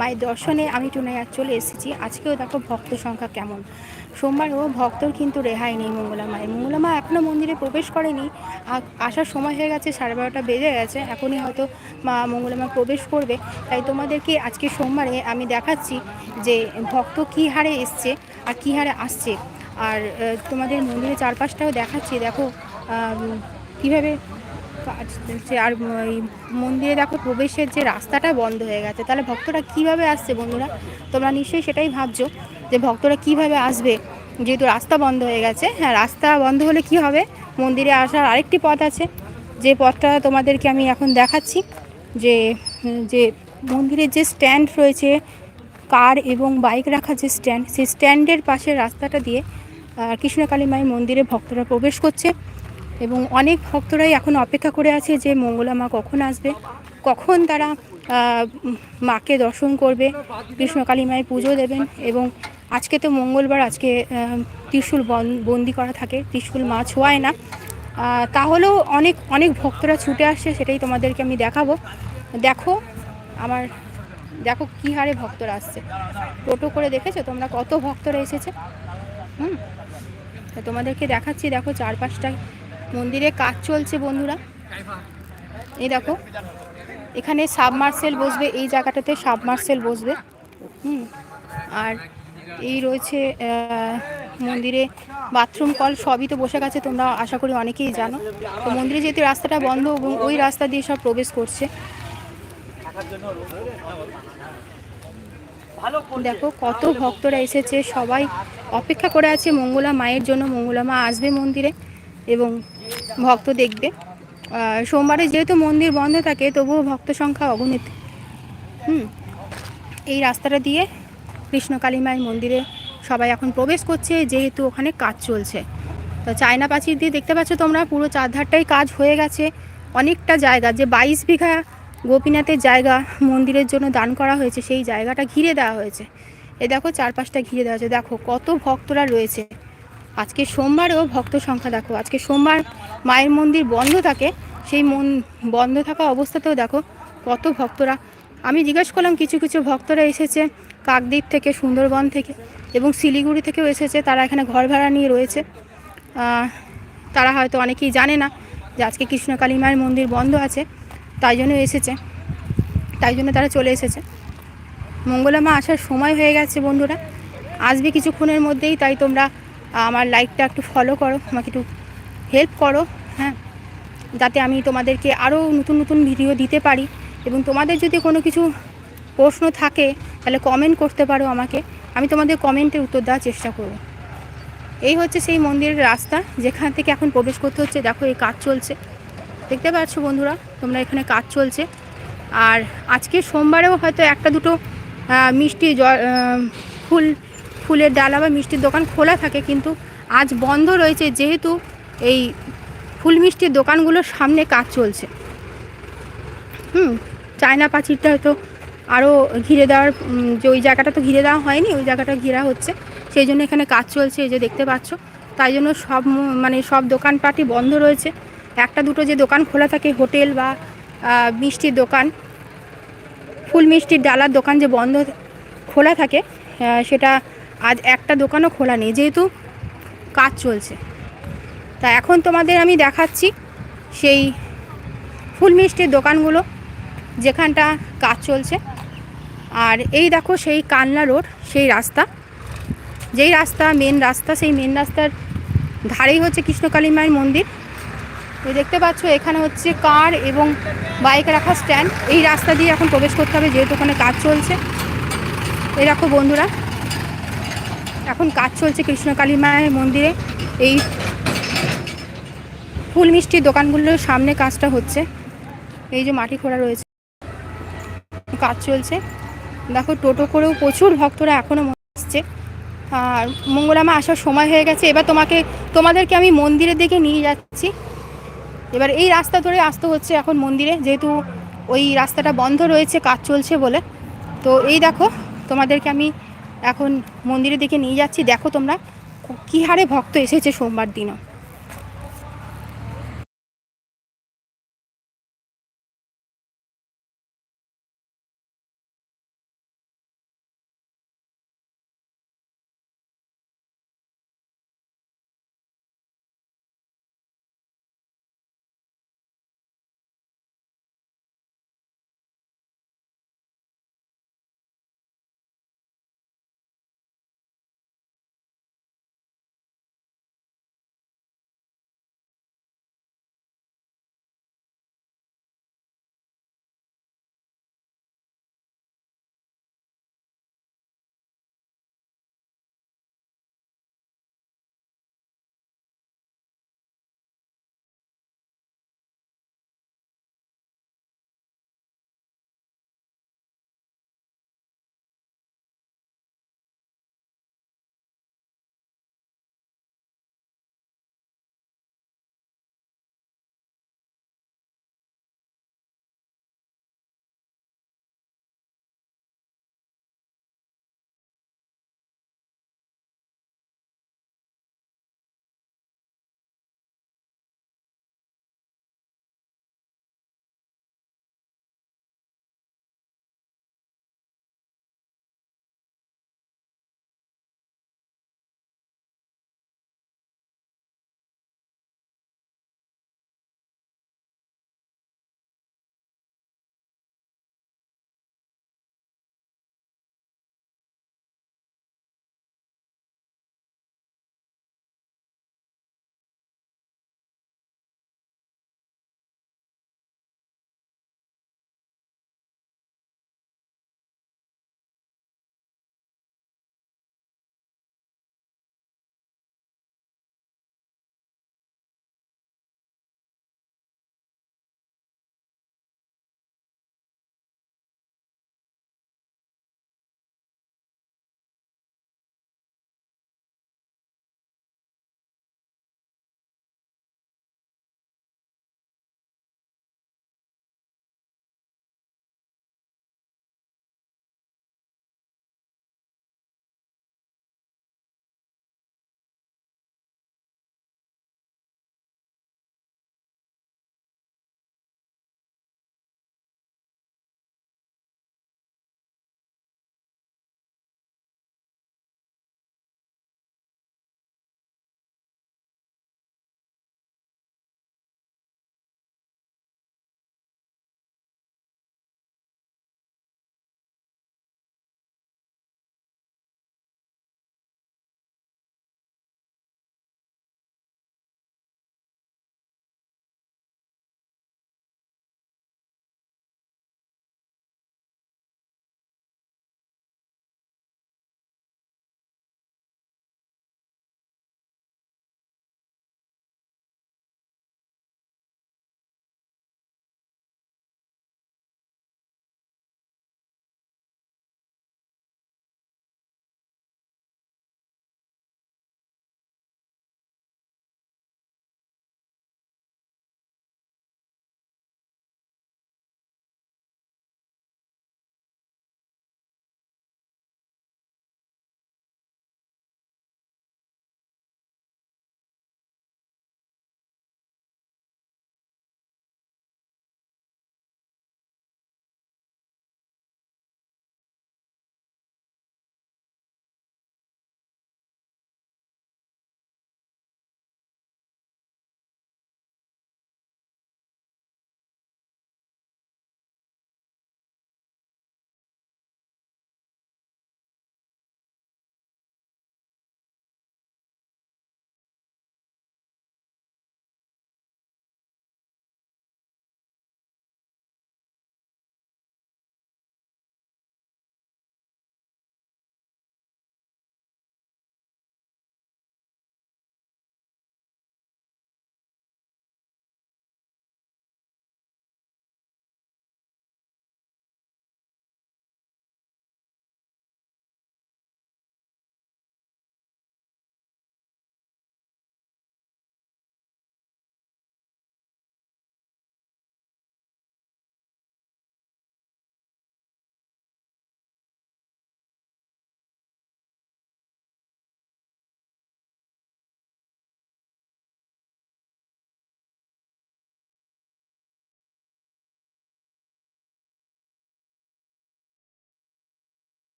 মায়ের দর্শনে আমি টুনাইয়ার চলে এসেছি। আজকেও দেখো ভক্ত সংখ্যা কেমন। সোমবারও ভক্তর কিন্তু রেহাই নেই মঙ্গলা মায়ের। মঙ্গলা মা এখনও মন্দিরে প্রবেশ করেনি। আসার সময় হয়ে গেছে, সাড়ে বারোটা বেজে গেছে। এখনই হয়তো মা মঙ্গলা মা প্রবেশ করবে। তাই তোমাদেরকে আজকে সোমবারে আমি দেখাচ্ছি যে ভক্ত কী হারে এসছে আর কী হারে আসছে। আর তোমাদের মন্দিরের চারপাশটাও দেখাচ্ছি। দেখো কীভাবে কাজ চলছে। আর মন্দিরে দেখো প্রবেশের যে রাস্তাটা বন্ধ হয়ে গেছে। তাহলে ভক্তরা কীভাবে আসছে বন্ধুরা? তোমরা নিশ্চয়ই সেটাই ভাবছ যে ভক্তরা কীভাবে আসবে? যেহেতু রাস্তা বন্ধ হয়ে গেছে হ্যাঁ রাস্তা বন্ধ হলে কি হবে? মন্দিরে আসার আরেকটি পথ আছে। যে পথটা তোমাদেরকে আমি এখন দেখাচ্ছি। যে যে মন্দিরের যে স্ট্যান্ড রয়েছে, কার এবং বাইক রাখার যে স্ট্যান্ড, সেই স্ট্যান্ডের পাশে রাস্তাটা দিয়ে কৃষ্ণকালী মায়ের মন্দিরে ভক্তরা প্রবেশ করছে। এবং অনেক ভক্তরাই এখন অপেক্ষা করে আছে যে মঙ্গলা মা কখন আসবে, কখন তারা মাকে দর্শন করবে কৃষ্ণকালী মায়ের পুজো দেবেন এবং আজকে তো মঙ্গলবার, আজকে ত্রিশূল বন- বন্দি করা থাকে, ত্রিশূল মা ছোঁয়ায় না। তাহলেও অনেক অনেক ভক্তরা ছুটে আসছে, সেটাই তোমাদেরকে আমি দেখাবো। দেখো আমার, দেখো কী হারে ভক্তরা আসছে। টোটো করে দেখেছ তোমরা কত ভক্তরা এসেছে? হুম, তোমাদেরকে দেখাচ্ছি, দেখো চারপাশটা মন্দিরে কাজ চলছে বন্ধুরা। এই দেখো, এখানে সাবমার্সেল বসবে, এই জায়গাটাতে সাবমার্সেল বসবে। হুম, আর এই রয়েছে মন্দিরে বাথরুম কল সবই তো বসে গেছে, তোমরা আশা করি অনেকেই জানো। তো মন্দিরে যেহেতু রাস্তাটা বন্ধ, এবং ওই রাস্তা দিয়ে সব প্রবেশ করছে। দেখো, কত ভক্তরা এসেছে, সবাই অপেক্ষা করে আছে, মঙ্গলা মায়ের জন্য মঙ্গলা মা আসবে মন্দিরে, এবং ভক্ত দেখবে। সোমবারে যেহেতু মন্দির বন্ধ থাকে, তবুও ভক্ত সংখ্যা অগণিত। হুম। এই রাস্তাটা দিয়ে কৃষ্ণকালী মায়ের মন্দিরে সবাই এখন প্রবেশ করছে, যেহেতু ওখানে কাজ চলছে। তো চায়না প্রাচীর দিয়ে দেখতে পাচ্ছ তোমরা, পুরো চারধারটাই কাজ হয়ে গেছে। অনেকটা জায়গা, যে বাইশ বিঘা গোপীনাথের জায়গা মন্দিরের জন্য দান করা হয়েছে, সেই জায়গাটা ঘিরে দেওয়া হয়েছে। এ দেখো, চারপাশটা ঘিরে দেওয়া হয়েছে। দেখো, কত ভক্তরা রয়েছে। আজকে সোমবারেও ভক্ত সংখ্যা দেখো, আজকে সোমবার মায়ের মন্দির বন্ধ থাকে, সেই মন, বন্ধ থাকা অবস্থাতেও দেখো কত ভক্তরা। আমি জিজ্ঞেস করলাম, কিছু কিছু ভক্তরা এসেছে কাকদ্বীপ থেকে, সুন্দরবন থেকে এবং শিলিগুড়ি থেকেও এসেছে, তারা এখানে ঘর ভাড়া নিয়ে রয়েছে। তারা হয়তো অনেকেই জানে না যে আজকে কৃষ্ণকালী মায়ের মন্দির বন্ধ আছে, তাই জন্য এসেছে, তাই জন্য তারা চলে এসেছে। মঙ্গলা মা আসার সময় হয়ে গেছে বন্ধুরা, আসবে কিছুক্ষণের মধ্যেই, তাই তোমরা আমার লাইকটা একটু ফলো করো, আমাকে একটু হেল্প করো হ্যাঁ যাতে আমি তোমাদেরকে আরও নতুন নতুন ভিডিও দিতে পারি। এবং তোমাদের যদি কোনো কিছু প্রশ্ন থাকে, তাহলে কমেন্ট করতে পারো আমাকে। আমি তোমাদের কমেন্টের উত্তর দেওয়ার চেষ্টা করব। এই হচ্ছে সেই মন্দিরের রাস্তা, যেখান থেকে এখন প্রবেশ করতে হচ্ছে। দেখো, এই কাজ চলছে। দেখতে পাচ্ছ বন্ধুরা, তোমরা এখানে কাজ চলছে। আর আজকে সোমবারেও হয়তো একটা দুটো মিষ্টি ফুল ফুলের ডালা বা মিষ্টির দোকান খোলা থাকে, কিন্তু আজ বন্ধ রয়েছে যেহেতু এই ফুল মিষ্টির দোকানগুলোর সামনে কাজ চলছে। হুম, চায়না পাঁচিরটা হয়তো আরও ঘিরে দেওয়ার যে ওই জায়গাটা তো ঘিরে দেওয়া হয়নি, ওই জায়গাটা ঘেরা হচ্ছে, সেই জন্য এখানে কাজ চলছে এই যে দেখতে পাচ্ছ। তাই জন্য সব মানে সব দোকানপাটই বন্ধ রয়েছে। একটা দুটো যে দোকান খোলা থাকে, হোটেল বা মিষ্টির দোকান, ফুল মিষ্টির ডালার দোকান যে বন্ধ খোলা থাকে সেটা আজ একটা দোকানও খোলা নেই, যেহেতু কাজ চলছে। তা এখন তোমাদের আমি দেখাচ্ছি সেই ফুল মিষ্টির দোকানগুলো, যেখানটা কাজ চলছে। আর এই দেখো সেই কানলা রোড, সেই রাস্তা। যেই রাস্তা মেন রাস্তা, সেই মেন রাস্তার ধারেই হচ্ছে কৃষ্ণকালী মায়ের মন্দির। তো দেখতে পাচ্ছ, এখানে হচ্ছে কার এবং বাইক রাখা স্ট্যান্ড। এই রাস্তা দিয়ে এখন প্রবেশ করতে হবে, যেহেতু ওখানে কাজ চলছে। এই দেখো বন্ধুরা এখন কাজ চলছে কৃষ্ণকালী মায়ের মন্দিরে। এই ফুল মিষ্টির দোকানগুলোর সামনে কাজটা হচ্ছে। এই যে মাটি খোঁড়া রয়েছে। কাজ চলছে। দেখো, টোটো করেও প্রচুর ভক্তরা এখনও আসছে। আর মঙ্গলামা আসার সময় হয়ে গেছে। এবার তোমাকে, তোমাদেরকে আমি মন্দিরের দিকে নিয়ে যাচ্ছি। এবার এই রাস্তা ধরে আসতে হচ্ছে এখন মন্দিরে। যেহেতু ওই রাস্তাটা বন্ধ রয়েছে, কাজ চলছে বলে। তো এই দেখো, তোমাদেরকে আমি এখন মন্দিরের দিকে নিয়ে যাচ্ছি। দেখো তোমরা কী হারে ভক্ত এসেছে সোমবার দিনও।